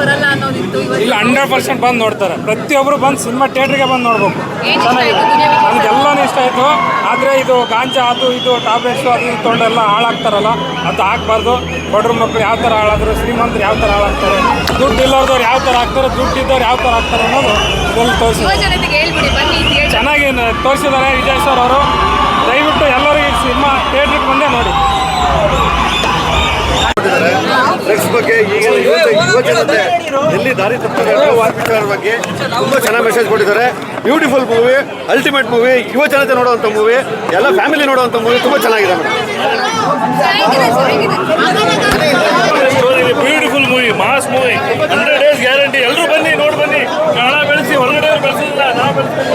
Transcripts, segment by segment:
ಬರಲ್ಲ ಅನ್ನೋದಿತ್ತು ಇಲ್ಲ hundred percent ಬಂದು ನೋಡ್ತಾರೆ. ಪ್ರತಿಯೊಬ್ಬರು ಬಂದು ಸಿನಿಮಾ ಥಿಯೇಟ್ರಿಗೆ ಬಂದು ನೋಡ್ಬೇಕು. ಚೆನ್ನಾಗಿದೆ. ನನಗೆಲ್ಲನೂ ಇಷ್ಟ ಆಯಿತು. ಆದರೆ ಇದು ಗಾಂಜಾ ಅದು ಇದು ಟ್ಯಾಬ್ಲೆಟ್ಸು ಅದು ಇದು ತೊಗೊಂಡೆಲ್ಲ ಹಾಳಾಗ್ತಾರಲ್ಲ ಅದು ಹಾಕ್ಬಾರ್ದು ಬಡ್ರ ಮಕ್ಕಳು ಯಾವ ಥರ ಹಾಳಾದ್ರು ಶ್ರೀಮಂತರು ಯಾವ ಥರ ಹಾಳಾಗ್ತಾರೆ ದುಡ್ಡು ಇಲ್ಲದವ್ರು ಯಾವ ಥರ ಹಾಕ್ತಾರೆ ದುಡ್ಡು ಇದ್ದವ್ರು ಯಾವ ಥರ ಹಾಕ್ತಾರೆ ಅನ್ನೋದು ಇದರಲ್ಲಿ ತೋರಿಸಿ ಯುವ ಜನತೆಗೆ ಬನ್ನಿ ಥಿಯೇಟರ್ ಚೆನ್ನಾಗಿ ತೋರಿಸಿದ್ದಾರೆ ವಿಜಯ್ ಸರ್ ಅವರು. ದಯವಿಟ್ಟು ಎಲ್ಲರೂ ಈ ಸಿನಿಮಾ ಥಿಯೇಟ್ರಿಗೆ ಬಂದೇ ನೋಡಿ. ಬಗ್ಗೆ ಈಗಿನ ಯುವ ಯುವ ಜನತೆ ಎಲ್ಲಿ ದಾರಿ ತಪ್ಪಿದ್ದಾರೆ ವಿಚಾರ ಬಗ್ಗೆ ತುಂಬಾ ಚೆನ್ನಾಗಿ ಮೆಸೇಜ್ ಕೊಟ್ಟಿದ್ದಾರೆ. ಬ್ಯೂಟಿಫುಲ್ ಮೂವಿ ಅಲ್ಟಿಮೇಟ್ ಮೂವಿ ಯುವ ಜನತೆ ಮೂವಿ ಎಲ್ಲ ಫ್ಯಾಮಿಲಿ ನೋಡುವಂತ ಮೂವಿ ತುಂಬಾ ಚೆನ್ನಾಗಿದೆ beautiful movie mass movie hundred days guarantee ಎಲ್ಲರೂ ಬನ್ನಿ, ನೋಡಿ ಬನ್ನಿ. ಕನ್ನಡ ಬೆಳೆಸಿ ಹೊರಗಡೆ ಬೆಳೆಸಿಲ್ಲ ನಾ ಬೆಳೆಸ್ಬೇಕು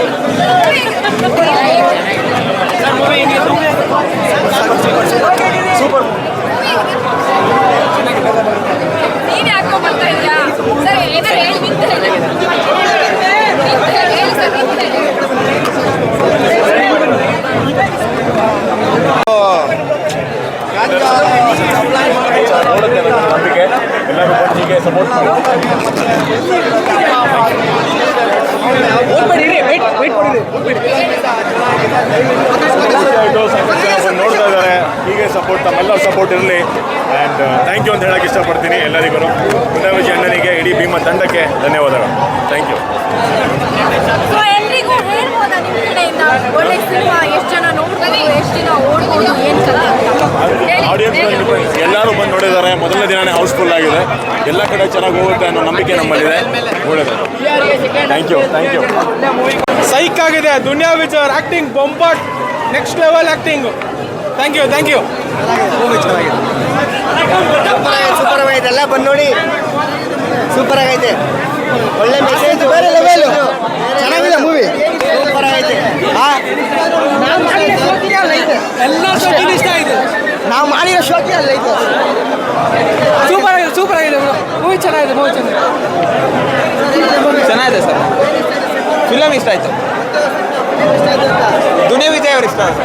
ನೋಡ್ತಾ ಇದ್ದಾರೆ ಹೀಗೆ ಸಪೋರ್ಟ್ ತಮ್ಮೆಲ್ಲರ ಸಪೋರ್ಟ್ ಇರಲಿ ಆ್ಯಂಡ್ ಥ್ಯಾಂಕ್ ಯು ಅಂತ ಹೇಳಕ್ಕೆ ಇಷ್ಟಪಡ್ತೀನಿ ಎಲ್ಲರಿಗೂ ಪುನರ್ವಿಜಿ ಅಣ್ಣನಿಗೆ ಇಡೀ ಭೀಮ ತಂಡಕ್ಕೆ ಧನ್ಯವಾದಗಳು ಥ್ಯಾಂಕ್ ಯು ಮೊದಲನೇ ದಿನನೇ ಹೌಸ್ಫುಲ್ ಆಗಿದೆ. ಎಲ್ಲ ಕಡೆ ಚೆನ್ನಾಗಿ ಹೋಗುತ್ತೆ ಅನ್ನೋ ನಂಬಿಕೆ ನಮ್ಮಲ್ಲಿದೆ. ನೋಡಿದೆ thank you thank you psych ಆಗಿದೆ. ದುನಿಯಾ ವಿಜಯ್ ಅವ್ರ acting Bombat next level acting thank you thank you super ಆಗೈತೆ ಎಲ್ಲ ಬಂದು ನೋಡಿ. ಸೂಪರ್ ಆಗೈತೆ ಒಳ್ಳೆ ಮೆಸೇಜ್ ಬೇರೆ ಲೆವೆಲ್ ಚೆನ್ನಾಗಿದೆ ಮೂವಿ ಸೂಪರ್ ಆಗೈತೆ ಎಲ್ಲ ಇಷ್ಟ ಆಯಿತು ನಾವು ಮಾಡಿರೋ ಶೋಕಿ ಅಲ್ಲ ಐತೆ ಸೂಪರ್ ಆಗಿದೆ ಸೂಪರ್ ಆಗಿದೆ ಮೂವಿ ಚೆನ್ನಾಗಿದೆ ಮೂವಿ ಚೆನ್ನಾಗಿದೆ. ಚೆನ್ನಾಗಿದೆ ಸರ್. ಫಿಲಮ್ ಇಷ್ಟ ಆಯಿತು. ದುನಿಯಾ ವಿಜಯ್ ಅವ್ರು ಇಷ್ಟ ಆಯ್ತು?